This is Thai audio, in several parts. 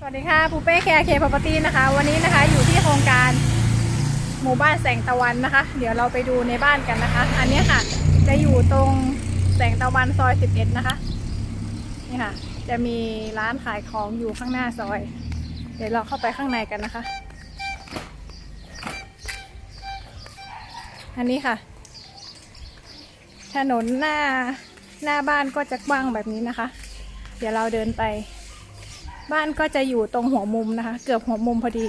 สวัสดีค่ะปูเป้แคร์เคพอปตี้นะคะ วันนี้นะคะอยู่ที่โครงการหมู่บ้านแสงตะวันนะคะ เดี๋ยวเราไปดูในบ้านกันนะคะ อันนี้ค่ะ จะอยู่ตรงแสงตะวันซอย 11 นะคะนี่ค่ะ จะมีร้านขายของอยู่ข้างหน้าซอย เดี๋ยวเราเข้าไปข้างในกันนะคะ อันนี้ค่ะ ถนนหน้าหน้าบ้านก็จะกว้างแบบนี้นะคะ เดี๋ยวเราเดินไป บ้านก็จะอยู่ตรงหัวมุมนะคะ เกือบหัวมุมพอดี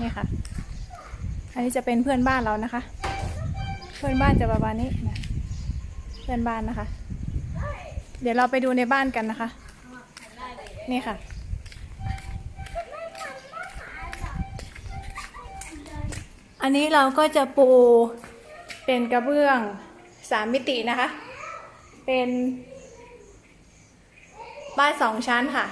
นี่ค่ะ อันนี้จะเป็นเพื่อนบ้านเรานะคะ เพื่อนบ้านจะประมาณนี้นะเพื่อนบ้านนะคะ เดี๋ยวเราไปดูในบ้านกันนะคะ นี่ค่ะ อันนี้เราก็จะปูเป็นกระเบื้องสามมิตินะคะ เป็น บ้านสองชั้นค่ะ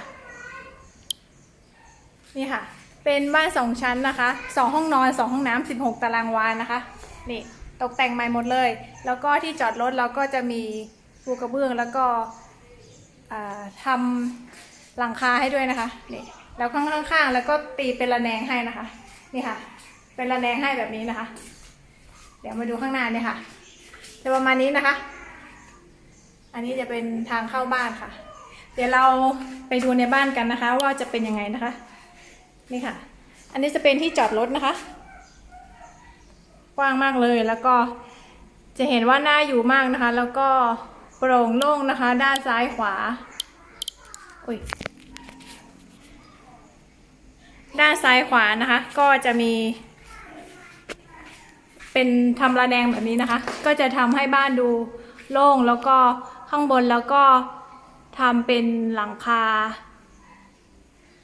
นี่ค่ะ เป็นบ้านสองชั้นนะคะสองห้องนอนสองห้องน้ำสิบหกตารางวานะคะ นี่ตกแต่งใหม่หมดเลย แล้วก็ที่จอดรถเราก็จะมีปูกระเบื้องแล้วก็ทำหลังคาให้ด้วยนะคะนี่แล้วข้างข้างๆแล้วก็ตีเป็นระแนงให้นะคะ นี่ค่ะ เป็นระแนงให้แบบนี้นะคะ เดี๋ยวมาดูข้างหน้าเนี่ยค่ะจะประมาณนี้นะคะ อันนี้จะเป็นทางเข้าบ้านค่ะ เดี๋ยวเราไปดูในบ้านกันนะคะ ว่าจะเป็นยังไงนะคะ นี่ค่ะ อันนี้จะเป็นที่จอดรถนะคะกว้างมากเลยแล้วก็จะเห็นว่าน่าอยู่มากนะคะ แล้วก็โปร่งโล่งนะคะ ด้านซ้ายขวาอุ้ยด้านซ้ายขวานะคะ ก็จะมี เป็นทำระแนงแบบนี้นะคะ ก็จะทำให้บ้านดูโล่งแล้วก็ข้างบนแล้วก็ ทำเป็นหลังคา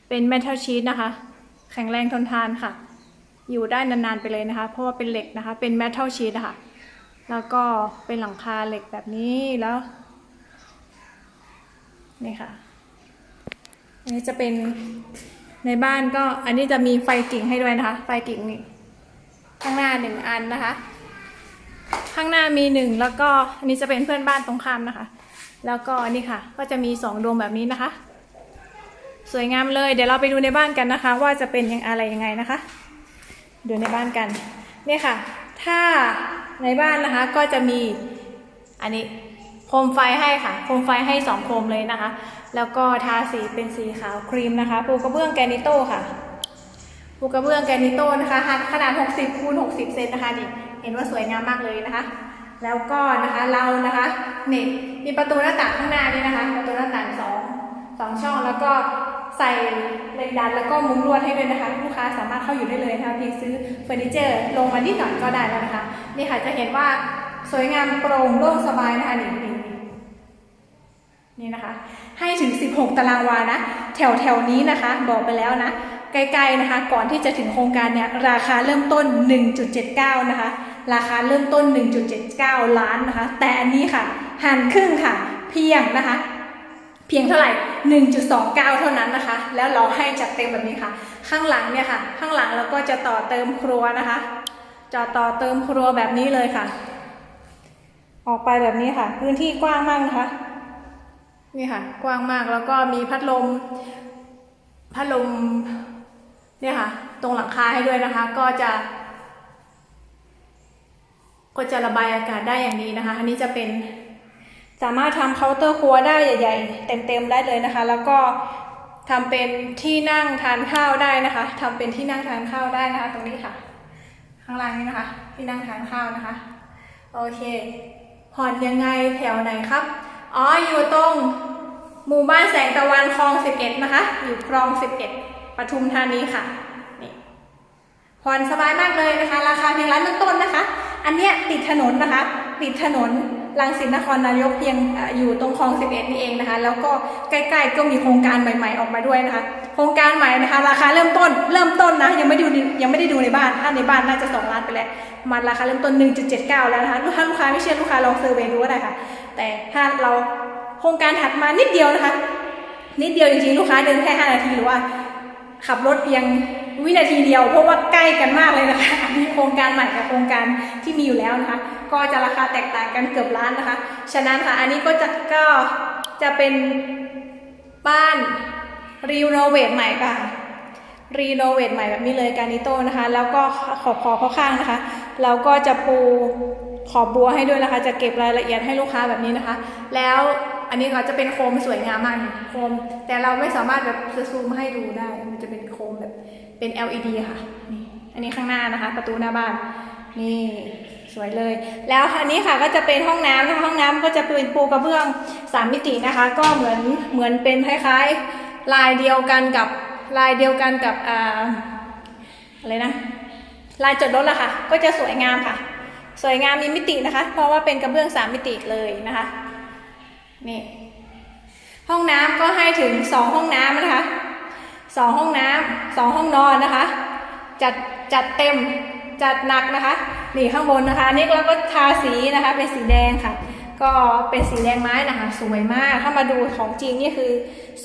เป็นเมทัลชีตนะคะ แข็งแรงทนทานค่ะ อยู่ได้นานๆไปเลยนะคะ เพราะว่าเป็นเหล็กนะคะ เป็นเมทัลชีตนะคะแล้วก็เป็นหลังคาเหล็กแบบนี้แล้ว นี่ค่ะ อันนี้จะเป็นในบ้านก็อันนี้จะมีไฟกิ่งให้ด้วยนะคะ ไฟกิ่งนี่ข้างหน้าหนึ่งอันนะคะ ข้างหน้ามีหนึ่งแล้วก็อันนี้จะเป็นเพื่อนบ้านตรงข้ามนะคะ แล้วก็นี่ค่ะ ก็จะมีสองดวงแบบนี้นะคะ สวยงามเลย เดี๋ยวเราไปดูในบ้านกันนะคะ ว่าจะเป็นยังอะไรยังไงนะคะ ดูในบ้านกันเนี่ยค่ะ ถ้าในบ้านนะคะก็จะมีอันนี้โคมไฟให้ค่ะ โคมไฟให้สองโคมเลยนะคะ แล้วก็ทาสีเป็นสีขาวครีมนะคะ ปูกระเบื้องแกนิโต้ค่ะ ปูกระเบื้องแกนิโต้นะคะ ขนาด 60คูณ60 เซนนะคะนี่เห็นว่าสวยงามมากเลยนะคะ แล้วก็นะคะเรานะคะนี่มีประตูหน้าต่างข้างหน้านี่นะคะ ประตูหน้าต่างสองสองช่องแล้วก็ใส่เหล็กดัดแล้วก็มุ้งลวดให้ด้วยนะคะลูกค้าสามารถเข้าอยู่ได้เลยนะคะเพียงซื้อเฟอร์นิเจอร์ลงมานิดหน่อยก็ได้แล้วนะคะนี่ค่ะจะเห็นว่าสวยงามโปร่งโล่งสบายนะคะนี่นี่นี่นี่นะคะ ให้ถึง 16 ตารางวานะ แถวแถวนี้นะคะ บอกไปแล้วนะไกลๆนะคะ ก่อนที่จะถึงโครงการเนี่ยราคาเริ่มต้น 1.79 นะคะ ราคาเริ่มต้น 1.79 ล้านนะคะ แต่อันนี้ค่ะหันครึ่งค่ะ เพียงนะคะ เพียงเท่าไหร่ 1.29 เท่านั้นนะคะ แล้วเราให้จัดเต็มแบบนี้ค่ะ ข้างหลังเนี่ยค่ะ ข้างหลังเราก็จะต่อเติมครัวนะคะจอต่อเติมครัวแบบนี้เลยค่ะ ออกไปแบบนี้ค่ะ พื้นที่กว้างมากนะคะนี่ค่ะ กว้างมากแล้วก็มีพัดลม พัดลมเนี่ยค่ะ ตรงหลังคาให้ด้วยนะคะ ก็จะ ก็จะระบายอากาศได้อย่างดีนะคะ อันนี้จะเป็นสามารถทำเคาน์เตอร์ครัวได้ใหญ่ ๆ เต็มๆได้เลยนะคะ แล้วก็ทำเป็นที่นั่งทานข้าวได้นะคะทำเป็นที่นั่งทานข้าวได้นะคะ ตรงนี้ค่ะ ข้างล่างนี้นะคะ ที่นั่งทานข้าวนะคะโอเค ผ่อนยังไงแถวไหนครับ อ๋อ อยู่ตรงหมู่บ้านแสงตะวันคลอง 11 นะคะ อยู่คลอง 11ปทุมธานีค่ะ นี่ ผ่อนสบายมากเลยนะคะ ราคาเพียงร้านต้นๆนะคะ อันเนี้ยติดถนนนะคะ ติดถนนรังสิตนครนายกเพียงอยู่ตรงคลอง 11 นี่เองนะคะ แล้วก็ใกล้ๆก็มีโครงการใหม่ๆออกมาด้วยนะคะ โครงการใหม่นะคะ ราคาเริ่มต้น เริ่มต้นนะยังไม่ด้ดูยังไม่ได้ดูในบ้าน ถ้าในบ้านน่าจะ 2 ล้านไปแล้ว มันราคาเริ่มต้น 1.79 แล้วนะคะลูกค้าลูกค้าไม่เชื่อลูกค้าลองเซอร์เวย์ดูก็ได้ค่ะ แต่ถ้าเราโครงการถัดมานิดเดียวนะคะ นิดเดียวจริงๆลูกค้าเดินแค่ 5 นาทีหรือว่าขับรถเพียง วินาทีเดียว เพราะว่าใกล้กันมากเลยนะคะอันนี้โครงการใหม่กับโครงการที่มีอยู่แล้วนะคะ ก็จะราคาแตกต่างกันเกือบล้านนะคะ ฉะนั้นค่ะอันนี้ก็จะก็จะเป็นบ้านรีโนเวทใหม่ค่ะรีโนเวทใหม่แบบนี้เลยการนิโต้นะคะ แล้วก็ขอบขอบข้างนะคะเราก็จะปูขอบบัวให้ด้วยนะคะ จะเก็บรายละเอียดให้ลูกค้าแบบนี้นะคะ แล้วอันนี้ก็จะเป็นโคมสวยงามมากนี่โคม แต่เราไม่สามารถแบบซูมให้ดูได้ มันจะเป็นโค เป็น LED ค่ะนี่อันนี้ข้างหน้านะคะ ประตูหน้าบ้านนี่สวยเลย แล้วอันนี้ค่ะก็จะเป็นห้องน้ำนะคะห้องน้ำก็จะเป็นปูกระเบื้องสามมิตินะคะ ก็เหมือนเหมือนเป็นคล้ายๆลายเดียวกันกับลายเดียวกันกับอ่าอะไรนะลายจดรถละค่ะ ก็จะสวยงามค่ะ สวยงามมีมิตินะคะ เพราะว่าเป็นกระเบื้องสามมิติเลยนะคะนี่ห้องน้ำก็ให้ถึงสองห้องน้ำนะคะ สองห้องน้ำสองห้องนอนนะคะ จัดจัดเต็มจัดหนักนะคะ นี่ข้างบนนะคะนนี่เราก็ทาสีนะคะเป็นสีแดงค่ะ ก็เป็นสีแดงไม้นะคะ สวยมากถ้ามาดูของจริงนี่คือ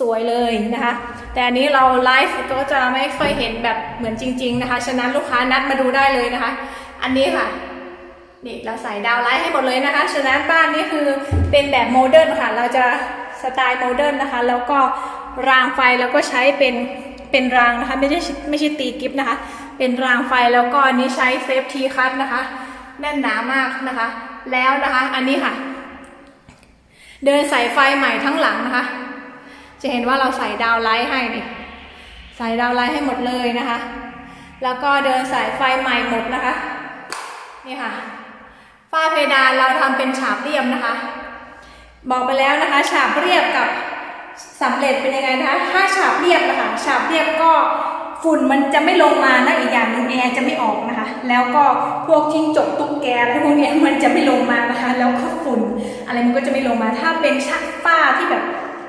สวยเลยนะคะ แต่อันนี้เราไลฟ์ก็จะไม่ค่อยเห็นแบบเหมือนจริง ๆนะคะ ฉะนั้นลูกค้านัดมาดูได้เลยนะคะ อันนี้ค่ะนี่เราใส่ดาวไลท์ให้หมดเลยนะคะ ฉะนั้นบ้านนี้คือเป็นแบบโมเดิร์นค่ะ เราจะสไตล์โมเดิร์นนะคะ แล้วก็ รางไฟเราก็ใช้เป็นเป็นรางนะคะไม่ใช่ไม่ใช่ตีกิฟนะคะ เป็นรางไฟแล้วก็อันนี้ใช้เซฟทีคัทนะคะแน่นหนามากนะคะ แล้วนะคะอันนี้ค่ะ เดินสายไฟใหม่ทั้งหลังนะคะ จะเห็นว่าเราใส่ดาวไลท์ให้นี่ใส่ดาวไลท์ให้หมดเลยนะคะ แล้วก็เดินสายไฟใหม่หมดนะคะนี่ค่ะฝ้าเพดานเราทำเป็นฉาบเรียบนะคะ บอกไปแล้วนะคะ ฉาบเรียบกับ สำเร็จเป็นยังไงนะคะถ้าฉาบเรียบนะคะฉาบเรียบก็ฝุ่นมันจะไม่ลงมานะอีกอย่างหนึ่งแอร์จะไม่ออกนะคะ แล้วก็พวกจิ้งจกตุ๊กแกอะไรพวกนี้มันจะไม่ลงมานะคะ แล้วก็ฝุ่นอะไรมันก็จะไม่ลงมา ถ้าเป็นฉาบฝ้าที่แบบ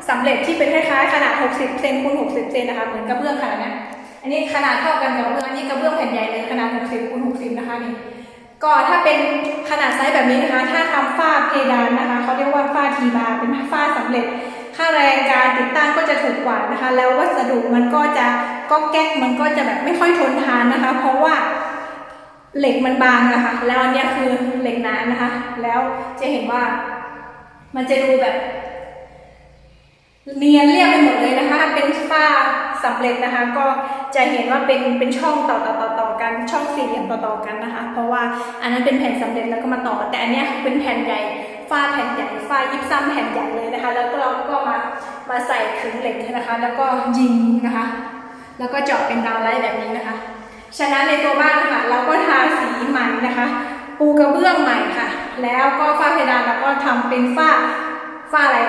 สำเร็จที่เป็นคล้ายๆขนาด 60 เซนคูณ60 เซนนะคะ เหมือนกระเบื้องขนาดเนี้อันนี้ขนาดเท่ากันกับกระเบื้องอันนี้กระเบื้องแผ่นใหญ่เลยขนาด 60คูณ60 นะคะนี่ก็ถ้าเป็นขนาดไซส์แบบนี้นะคะ ถ้าทำฝ้าเพดานนะคะเขาเรียกว่าฝ้าทีบาร์เป็นฝ้าสำเร็จ ค่าแรงการติดตั้งก็จะถูกกว่านะคะ แล้ววัสดุมันก็จะก็แก๊กมันก็จะแบบไม่ค่อยทนทานนะคะ เพราะว่าเหล็กมันบางนะคะ แล้วอันเนี้ยคือเหล็กหนานะคะ แล้วจะเห็นว่ามันจะดูแบบ เนียนเรียบไปหมดเลยนะคะ เป็นฝ้าสำเร็จนะคะ ก็จะเห็นว่าเป็นเป็นช่องต่อต่อต่อต่อกัน ช่องสี่เหลี่ยมต่อต่อกันนะคะ เพราะว่าอันนั้นเป็นแผ่นสำเร็จแล้วก็มาต่อ แต่อันนี้เป็นแผ่นใหญ่ ฝ้าแผ่นใหญ่ฝ้ายิบซ้ำแผ่นใหญ่เลยนะคะ แล้วก็เราก็มามาใส่ขึงเหล็กนะคะ แล้วก็ยิงนะคะ แล้วก็เจาะเป็นดาวไลท์แบบนี้นะคะ ฉะนั้นในตัวบ้านนะคะเราก็ทาสีใหม่นะคะ ปูกระเบื้องใหม่ค่ะ แล้วก็ฝ้าเพดานเราก็ทำเป็นฝ้าฝ้าอะไร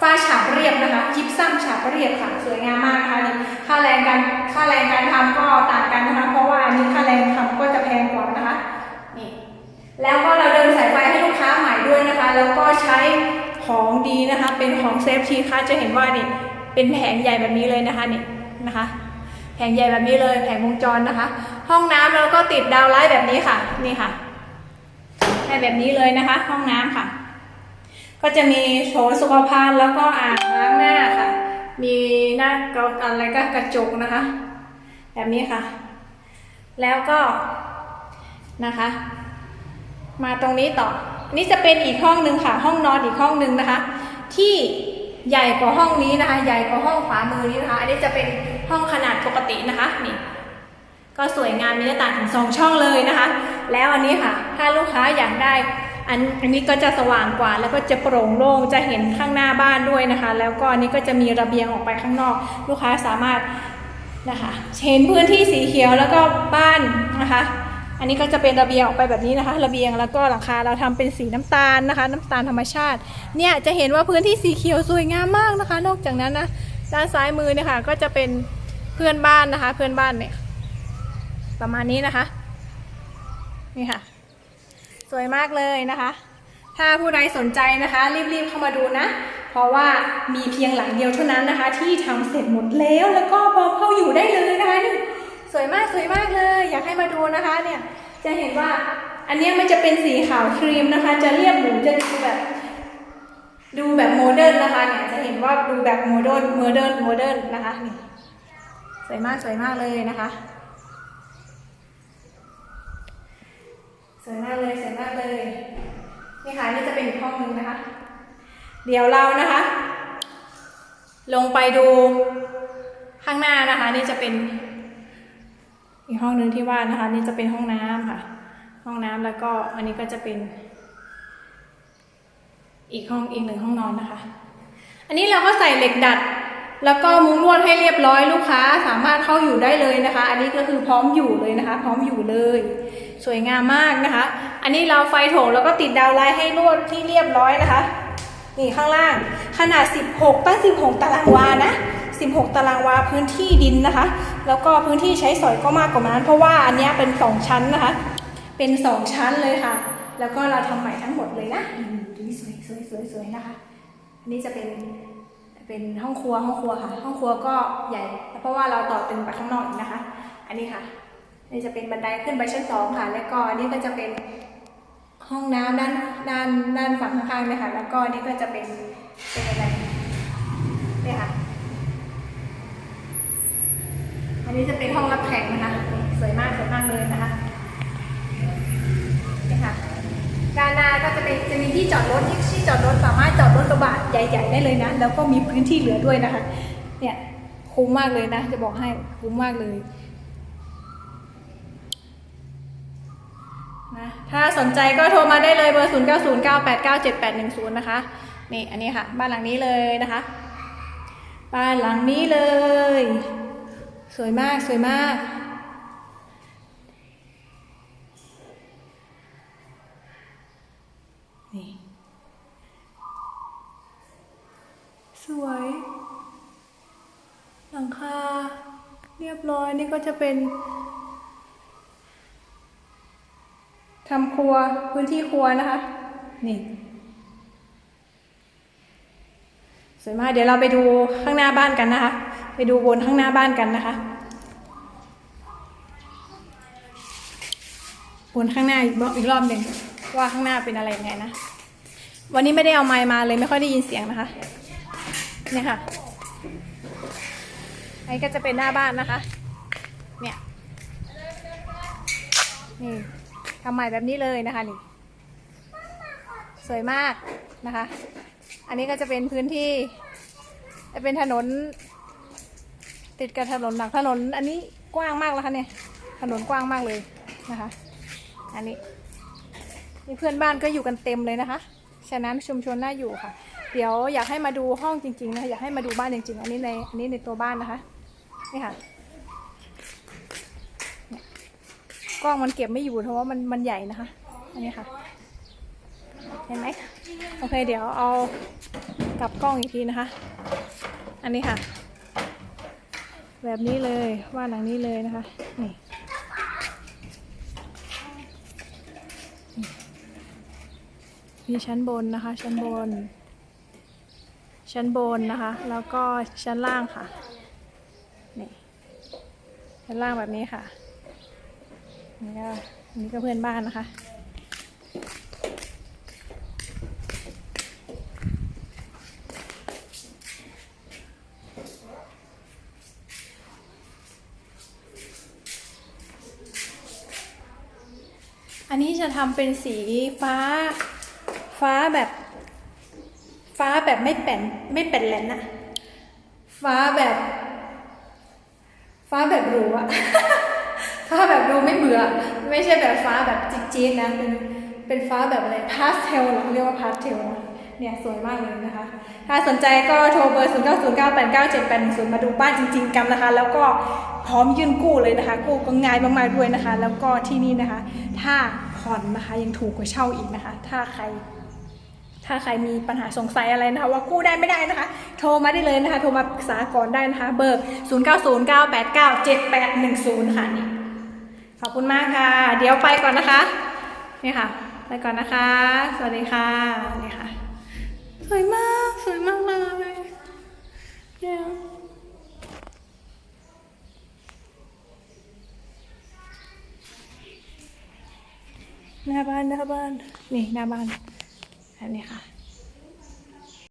ฝ้าฉาบเรียบนะคะยิบซ้ำฉาบเรียบค่ะสวยงามมากนะคะนี่ค่าแรงการค่าแรงการทำก็ต่างกันนะคะ เพราะว่าอันนี้ค่าแรงทำก็จะแพงกว่านะคะนี่แล้วก็เราเดินสายไฟให้ ด้วยนะคะ แล้วก็ใช้ของดีนะคะ เป็นของเซฟทีค่ะจะเห็นว่านี่เป็นแผงใหญ่แบบนี้เลยนะคะนี่นะคะแผงใหญ่แบบนี้เลยแผงวงจรนะคะ ห้องน้ำเราก็ติดดาวไลท์แบบนี้ค่ะนี่ค่ะให้แบบนี้เลยนะคะ ห้องน้ำค่ะ ก็จะมีโถสุขภัณฑ์แล้วก็อ่างล้างหน้าค่ะ มีหน้ากระอะไรก็กระจกนะคะ แบบนี้ค่ะ แล้วก็นะคะ มาตรงนี้ต่อ นี่จะเป็นอีกห้องหนึ่งค่ะ ห้องนอนอีกห้องหนึ่งนะคะ ที่ใหญ่กว่าห้องนี้นะคะ ใหญ่กว่าห้องขวามือนี้นะคะ อันนี้จะเป็นห้องขนาดปกตินะคะนี่ก็สวยงามมีหน้าต่างถึงสองช่องเลยนะคะ แล้วอันนี้ค่ะ ถ้าลูกค้าอยากได้อันอันนี้ก็จะสว่างกว่าแล้วก็จะโปร่งโล่งจะเห็นข้างหน้าบ้านด้วยนะคะ แล้วก็อันนี้ก็จะมีระเบียงออกไปข้างนอก ลูกค้าสามารถนะคะเห็นพื้นที่สีเขียวแล้วก็บ้านนะคะ อันนี้ก็จะเป็นระเบียงออกไปแบบนี้นะคะ ระเบียงแล้วก็หลังคาเราทำเป็นสีน้ำตาลนะคะ น้ำตาลธรรมชาติ เนี่ยจะเห็นว่าพื้นที่สีเขียวสวยงามมากนะคะ นอกจากนั้นนะด้านซ้ายมือเนี่ยค่ะก็จะเป็นเพื่อนบ้านนะคะ เพื่อนบ้านเนี่ยประมาณนี้นะคะ นี่ค่ะ สวยมากเลยนะคะ ถ้าผู้ใดสนใจนะคะ รีบๆเข้ามาดูนะ เพราะว่ามีเพียงหลังเดียวเท่านั้นนะคะ ที่ทำเสร็จหมดแล้วแล้วก็พร้อมเข้าอยู่ได้เลยนะคะ สวยมากสวยมากเลย อยากให้มาดูนะคะเนี่ยจะเห็นว่าอันนี้มันจะเป็นสีขาวครีมนะคะ จะเรียบหรูจะดูแบบ ดูแบบโมเดิร์นนะคะเนี่ยจะเห็นว่าดูแบบโมเดิร์นโมเดิร์นโมเดิร์นนะคะนี่สวยมากสวยมากเลยนะคะ สวยมากเลยสวยมากเลยนี่ค่ะนี่จะเป็นห้องหนึ่งนะคะ เดี๋ยวเรานะคะ ลงไปดูข้างหน้านะคะ นี่จะเป็น อีกห้องหนึ่งที่ว่านะคะนี่จะเป็นห้องน้ำค่ะ ห้องน้ำแล้วก็อันนี้ก็จะเป็น อีกห้องอีกหนึ่งห้องนอนนะคะ อันนี้เราก็ใส่เหล็กดัด แล้วก็มุ้งลวดให้เรียบร้อยลูกค้าสามารถเข้าอยู่ได้เลยนะคะ อันนี้ก็คือพร้อมอยู่เลยนะคะ พร้อมอยู่เลย สวยงามมากนะคะ อันนี้เราไฟโถงแล้วก็ติดดาวไลท์ให้ลวดที่เรียบร้อยนะคะนี่ข้างล่างขนาด 16ตั้ง16 ตารางวานะ 16 ตารางวาพื้นที่ดินนะคะ แล้วก็พื้นที่ใช้สอยก็มากกว่านั้น เพราะว่าอันเนี้ยเป็น 2 ชั้นนะคะ เป็น 2 ชั้นเลยค่ะ แล้วก็เราทำใหม่ทั้งหมดเลยนะอืมดูนี่สวยสวยสวยสวยนะคะ อันนี้จะเป็นเป็นห้องครัวห้องครัวค่ะ ห้องครัวก็ใหญ่ เพราะว่าเราต่อตึงไปข้างนอกอีกนะคะ อันนี้ค่ะนี่จะเป็นบันไดขึ้นไปชั้นสองค่ะ แล้วก็อันนี้ก็จะเป็นห้องน้ำด้านด้านด้านฝั่งข้างๆเนี่ยค่ะ แล้วก็อันนี้ก็จะเป็นเป็นอะไรเนี่ยค่ะ อันนี้จะเป็นห้องรับแขกนะคะ สวยมากสวยมากเลยนะคะนี่ค่ะด้านหน้าก็จะเป็นจะมีที่จอดรถที่ที่จอดรถสามารถจอดรถกระบะใหญ่ ๆ ได้เลยนะ แล้วก็มีพื้นที่เหลือด้วยนะคะ เนี่ยคุ้มมากเลยนะ จะบอกให้คุ้มมากเลยนะถ้าสนใจก็โทรมาได้เลยเบอร์ 0 9 0 9 8 9 7 8 1 0 นะคะ นี่อันนี้ค่ะ บ้านหลังนี้เลยนะคะ บ้านหลังนี้เลย สวยมากสวยมาก นี่ สวย หลังคา เรียบร้อยนี่ก็จะเป็นทำครัวพื้นที่ครัวนะคะ นี่สวยมากเดี๋ยวเราไปดูข้างหน้าบ้านกันนะคะ ไปดูบนข้างหน้าบ้านกันนะคะบนข้างหน้าอีกรอบอีกรอบหนึ่งว่าข้างหน้าเป็นอะไรยังไงนะ วันนี้ไม่ได้เอาไมค์มาเลยไม่ค่อยได้ยินเสียงนะคะเนี่ยค่ะอันนี้ก็จะเป็นหน้าบ้านนะคะ เนี่ยนี่ทำใหม่แบบนี้เลยนะคะนี่สวยมากนะคะ อันนี้ก็จะเป็นพื้นที่ จะเป็นถนน ติดกับถนนหลักถนนอันนี้กว้างมากแล้วค่ะเนี่ยถนนกว้างมากเลยนะคะ อันนี้นี่เพื่อนบ้านก็อยู่กันเต็มเลยนะคะ ฉะนั้นชุมชนน่าอยู่ค่ะ เดี๋ยวอยากให้มาดูห้องจริงๆนะคะอยากให้มาดูบ้านจริงๆ อันนี้ในอันนี้ในตัวบ้านนะคะ นี่ค่ะกล้องมันเก็บไม่อยู่เพราะว่ามันมันใหญ่นะคะ อันนี้ค่ะ เห็นไหมโอเคเดี๋ยวเอากลับกล้องอีกทีนะคะ อันนี้ค่ะ แบบนี้เลยว่าหลังนี้เลยนะคะ นี่มีชั้นบนนะคะ ชั้นบน ชั้นบนนะคะ แล้วก็ชั้นล่างค่ะนี่ชั้นล่างแบบนี้ค่ะนี่ก็นี่ก็เพื่อนบ้านนะคะ อันนี้จะทำเป็นสีฟ้า ฟ้าแบบ ฟ้าแบบไม่แป่นไม่แป่นแหลนอะฟ้าแบบ ฟ้าแบบหรูอะฟ้าแบบดูไม่เบื่อ ไม่ใช่แบบฟ้าแบบจี๊ดๆนะเป็นเป็นฟ้าแบบอะไรพาสเทลเหรอเรียกว่าพาสเทลเนี่ยสวยมากเลยนะคะ ถ้าสนใจก็โทรเบอร์ 0 9 0 9 8 9 7 8 1 0 มาดูบ้านจริง ๆกันนะคะ แล้วก็พร้อมยื่นกู้เลยนะคะ กู้ก็ง่ายมากๆด้วยนะคะ แล้วก็ที่นี่นะคะ ถ้า ผ่อนนะคะ ยังถูกกว่าเช่าอีกนะคะ ถ้าใคร ถ้าใครมีปัญหาสงสัยอะไรนะคะ ว่ากู้ได้ไม่ได้นะคะ โทรมาได้เลยนะคะ โทรมาปรึกษาก่อนได้นะคะ เบอร์ 0 9 0 9 8 9 7 8 1 0 ค่ะนี่ขอบคุณมากค่ะ เดี๋ยวไปก่อนนะคะ นี่ค่ะ ไปก่อนนะคะ สวัสดีค่ะนี่ค่ะ สวยมาก สวยมากเลยเหน้าบ้านหน้าบ้านนี่หน้าบ้านอันนี้ค่ะ